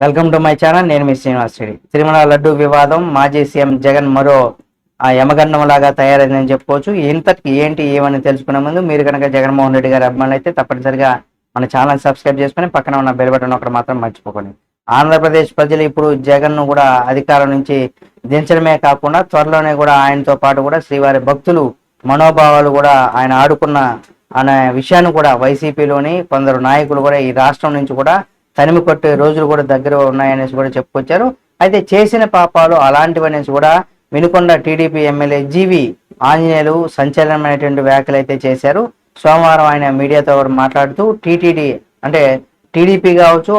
Welcome to my channel నేను మీ శ్రీనివాస్ రెడ్డి. తిరుమల లడ్డు వివాదం మాజీ సీఎం జగన్ మరో ఆ యమగండం లాగా తయారైందని చెప్పుకోవచ్చు. ఇంతటికి ఏంటి ఏమని తెలుసుకునే ముందు మీరు కనుక జగన్మోహన్ రెడ్డి గారి అభిమానులు అయితే తప్పనిసరిగా మన ఛానల్ సబ్స్క్రైబ్ చేసుకుని పక్కన ఉన్న బెల్ బటన్ ఒకటి మాత్రం మర్చిపోకండి. ఆంధ్రప్రదేశ్ ప్రజలు ఇప్పుడు జగన్ను కూడా అధికారం నుంచి దించడమే కాకుండా త్వరలోనే కూడా ఆయనతో పాటు కూడా శ్రీవారి భక్తులు మనోభావాలు కూడా ఆయన ఆడుకున్న అనే విషయాన్ని కూడా వైసీపీలోని కొందరు నాయకులు కూడా ఈ రాష్ట్రం నుంచి కూడా తనిమి కొట్టే రోజులు కూడా దగ్గర ఉన్నాయనేసి కూడా చెప్పుకొచ్చారు. అయితే చేసిన పాపాలు అలాంటివనేసి కూడా Vinukonda TDP MLA GV Anjaneyulu సంచలనమైనటువంటి వ్యాఖ్యలు అయితే చేశారు. సోమవారం ఆయన మీడియాతో కూడా మాట్లాడుతూ టీటీడీ అంటే టీడీపీ కావచ్చు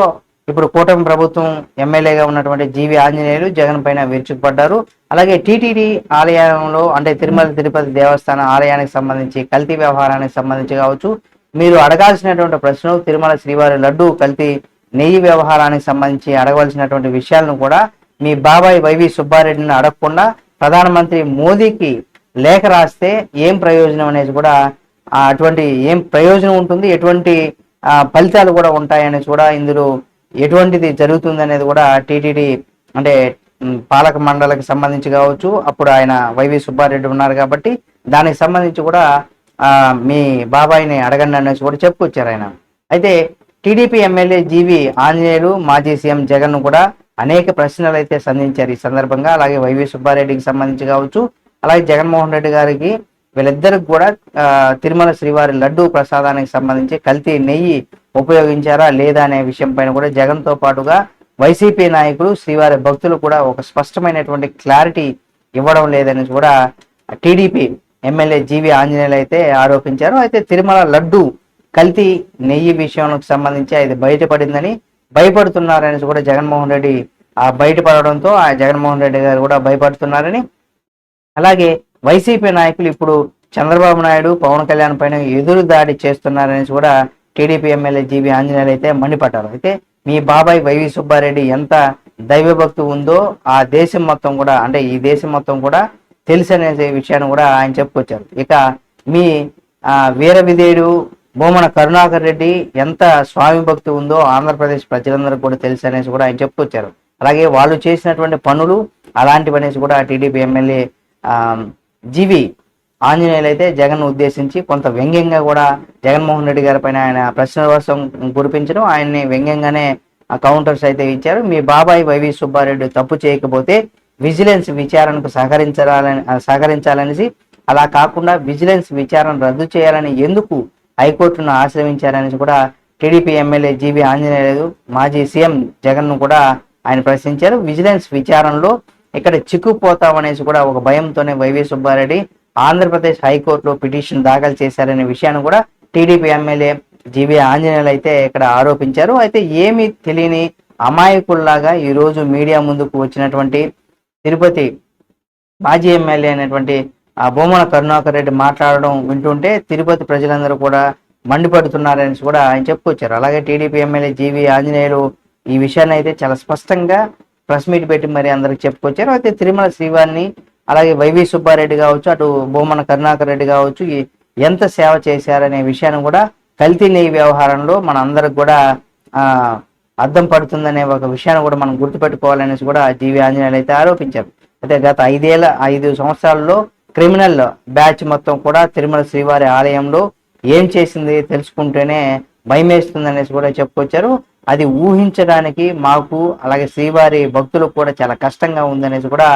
ఇప్పుడు కూటమి ప్రభుత్వం ఎమ్మెల్యేగా ఉన్నటువంటి జీవి ఆంజనేయులు జగన్ పైన విరుచుకుపడ్డారు. అలాగే టీటీడీ ఆలయంలో అంటే తిరుమల తిరుపతి దేవస్థాన ఆలయానికి సంబంధించి కల్తీ వ్యవహారానికి సంబంధించి కావచ్చు మీరు అడగాల్సినటువంటి ప్రశ్నలు తిరుమల శ్రీవారి లడ్డు కల్తీ నెయ్యి వ్యవహారానికి సంబంధించి అడగవలసినటువంటి విషయాలను కూడా మీ బాబాయ్ వైవి సుబ్బారెడ్డిని అడగకుండా ప్రధానమంత్రి మోదీకి లేఖ రాస్తే ఏం ప్రయోజనం అనేది కూడా అటువంటి ఏం ప్రయోజనం ఉంటుంది ఎటువంటి ఫలితాలు కూడా ఉంటాయనేసి కూడా ఇందులో ఎటువంటిది జరుగుతుంది అనేది కూడా టీటీడీ అంటే పాలక మండలికి సంబంధించి కావచ్చు అప్పుడు ఆయన వైవి సుబ్బారెడ్డి ఉన్నారు కాబట్టి దానికి సంబంధించి కూడా మీ బాబాయిని అడగండి అనేసి కూడా చెప్పుకొచ్చారు ఆయన. అయితే టీడీపీ ఎమ్మెల్యే జీవి ఆంజనేయులు మాజీ సీఎం జగన్ కూడా అనేక ప్రశ్నలు అయితే సంధించారు ఈ సందర్భంగా. అలాగే వైవి సుబ్బారెడ్డికి సంబంధించి కావచ్చు అలాగే జగన్మోహన్ రెడ్డి గారికి వీళ్ళిద్దరికి కూడా తిరుమల శ్రీవారి లడ్డు ప్రసాదానికి సంబంధించి కల్తీ నెయ్యి ఉపయోగించారా లేదా అనే విషయం పైన కూడా జగన్తో పాటుగా వైసీపీ నాయకులు శ్రీవారి భక్తులు కూడా ఒక స్పష్టమైనటువంటి క్లారిటీ ఇవ్వడం లేదని కూడా టీడీపీ ఎమ్మెల్యే జీవి ఆంజనేయులు అయితే ఆరోపించారు. అయితే తిరుమల లడ్డు కల్తీ నెయ్యి విషయానికి సంబంధించి అది బయటపడిందని భయపడుతున్నారని కూడా జగన్మోహన్ రెడ్డి ఆ బయటపడడంతో ఆ జగన్మోహన్ రెడ్డి గారు కూడా భయపడుతున్నారని. అలాగే వైసీపీ నాయకులు ఇప్పుడు చంద్రబాబు నాయుడు పవన్ కళ్యాణ్ పైన ఎదురు దాడి చేస్తున్నారని కూడా టీడీపీ ఎమ్మెల్యే జీవి ఆంజనేయులు అయితే మండిపడ్డారు. అయితే మీ బాబాయ్ వైవి సుబ్బారెడ్డి ఎంత దైవభక్తి ఉందో ఆ దేశం మొత్తం కూడా అంటే ఈ దేశం మొత్తం కూడా తెలుసనే విషయాన్ని కూడా ఆయన చెప్పుకొచ్చారు. ఇక మీ వీర విధేయుడు భూమన కరుణాకర్ రెడ్డి ఎంత స్వామి భక్తి ఉందో ఆంధ్రప్రదేశ్ ప్రజలందరూ కూడా తెలుసు అనేసి కూడా ఆయన చెప్పుకొచ్చారు. అలాగే వాళ్ళు చేసినటువంటి పనులు అలాంటివి అనేసి కూడా టీడీపీ ఎమ్మెల్యే జీవి ఆంజనేయులు అయితే జగన్ ఉద్దేశించి కొంత వ్యంగ్యంగా కూడా జగన్మోహన్ రెడ్డి గారి పైన ఆయన ప్రశ్నల వర్షం కురిపించడం ఆయన్ని వ్యంగ్యంగానే కౌంటర్స్ అయితే ఇచ్చారు. మీ బాబాయ్ వైవి సుబ్బారెడ్డి తప్పు చేయకపోతే విజిలెన్స్ విచారణకు సహకరించాలని సహకరించాలనేసి అలా కాకుండా విజిలెన్స్ విచారణ రద్దు చేయాలని ఎందుకు హైకోర్టును ఆశ్రయించారని కూడా టీడీపీ ఎమ్మెల్యే జీవీ ఆంజనేయులు మాజీ సీఎం జగన్ను కూడా ఆయన ప్రశ్నించారు. విజిలెన్స్ విచారణలో ఇక్కడ చిక్కుపోతామనేసి కూడా ఒక భయంతోనే వైవి సుబ్బారెడ్డి ఆంధ్రప్రదేశ్ హైకోర్టులో పిటిషన్ దాఖలు చేశారనే విషయాన్ని కూడా టీడీపీ ఎమ్మెల్యే జీవి ఆంజనేయులు అయితే ఇక్కడ ఆరోపించారు. అయితే ఏమీ తెలియని అమాయకుల్లాగా ఈరోజు మీడియా ముందుకు వచ్చినటువంటి తిరుపతి మాజీ ఎమ్మెల్యే అయినటువంటి ఆ భూమన కరుణాకర్ రెడ్డి మాట్లాడడం వింటుంటే తిరుపతి ప్రజలందరూ కూడా మండిపడుతున్నారని కూడా ఆయన చెప్పుకొచ్చారు. అలాగే టీడీపీ ఎమ్మెల్యే జీవి ఆంజనేయులు ఈ విషయాన్ని అయితే చాలా స్పష్టంగా ప్రెస్ మీట్ పెట్టి మరి అందరికి చెప్పుకొచ్చారు. అయితే తిరుమల శ్రీవారిని అలాగే వైవి సుబ్బారెడ్డి కావచ్చు అటు భూమన కరుణాకర్ రెడ్డి కావచ్చు ఎంత సేవ చేశారనే విషయాన్ని కూడా కల్తీ నెయ్యి వ్యవహారంలో మన అందరికి కూడా ఆ అర్థం పడుతుందనే ఒక విషయాన్ని కూడా మనం గుర్తుపెట్టుకోవాలనేసి కూడా జీవి ఆంజనేయులు అయితే ఆరోపించారు. అయితే గత ఐదేళ్ళ ఐదు సంవత్సరాల్లో క్రిమినల్ బ్యాచ్ మొత్తం కూడా తిరుమల శ్రీవారి ఆలయంలో ఏం చేసింది తెలుసుకుంటేనే భయమేస్తుంది అనేసి కూడా చెప్పుకొచ్చారు. అది ఊహించడానికి మాకు అలాగే శ్రీవారి భక్తులకు కూడా చాలా కష్టంగా ఉందనేసి కూడా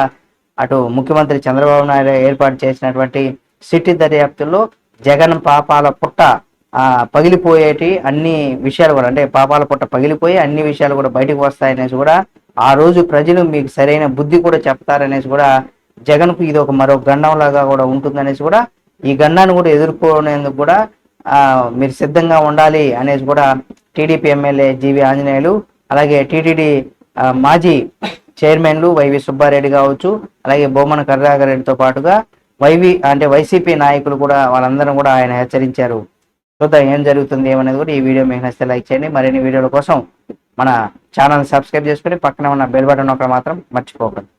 అటు ముఖ్యమంత్రి చంద్రబాబు నాయుడు ఏర్పాటు చేసినటువంటి సిటీ దర్యాప్తుల్లో జగన్ పాపాల పుట్ట ఆ, పగిలిపోయేటి అన్ని విషయాలు కూడా అంటే పాపాల పుట్ట పగిలిపోయి అన్ని విషయాలు కూడా బయటకు వస్తాయనేసి కూడా ఆ రోజు ప్రజలు మీకు సరైన బుద్ధి కూడా చెప్తారనేసి కూడా జగన్కు ఇది ఒక మరో గండం లాగా కూడా ఉంటుందనేసి కూడా ఈ గండాన్ని కూడా ఎదుర్కొనేందుకు కూడా ఆ, మీరు సిద్ధంగా ఉండాలి అనేసి కూడా టీడీపీ ఎమ్మెల్యే జీవి ఆంజనేయులు అలాగే టీటీడీ మాజీ చైర్మన్లు వైవి సుబ్బారెడ్డి కావచ్చు అలాగే బొమ్మన కరుణాకర్ రెడ్డితో పాటుగా వైవి అంటే వైసీపీ నాయకులు కూడా వాళ్ళందరూ కూడా ఆయన హెచ్చరించారు. చూద్దాం ఏం జరుగుతుంది ఏమనేది కూడా ఈ వీడియో మీకు నచ్చితే లైక్ చేయండి. మరిన్ని వీడియోల కోసం మన ఛానల్ సబ్స్క్రైబ్ చేసుకుని పక్కన ఉన్న బెల్ బటన్ ఒకటి మాత్రం మర్చిపోకండి.